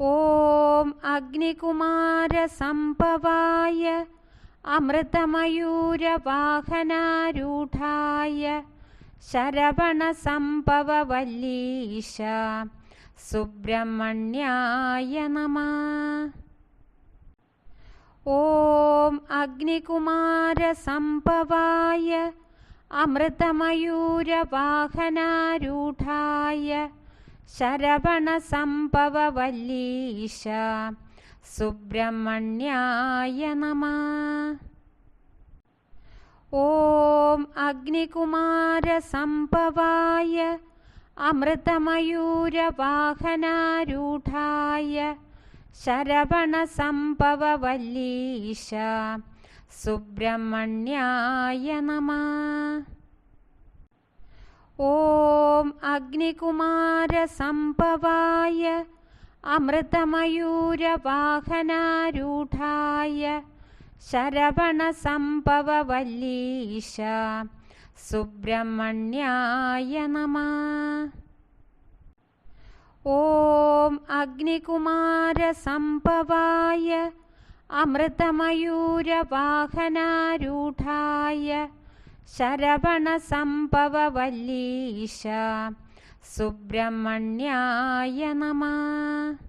ॐ अग्निकुमारसम्भवाय अमृतमयूरवाहनारूढाय शरवणसम्भववल्लीश सुब्रह्मण्याय नमः। ॐ अग्निकुमारसम्भवाय अमृतमयूरवाहनारूढाय ശരവണസംഭവവല്ലീശ സുബ്രഹ്മണ്യായ നമ. ഓം അഗ്നികുമാരസംഭവായ അമൃതമയൂരവാഹനാരൂഢായ ശരവണസംഭവവല്ലീശ സുബ്രഹ്മണ്യായ നമ. अग्निकुमारसम्भवाय अमृतमयूरवाहनारूढाय शरवणसम्भववल्लीश सुब्रह्मण्याय नमः ॐ अग्निकुमारसम्भवाय अमृतमयूरवाहनारूढाय शरवणसम्भववल्लीश सुब्रह्मण्याय नमः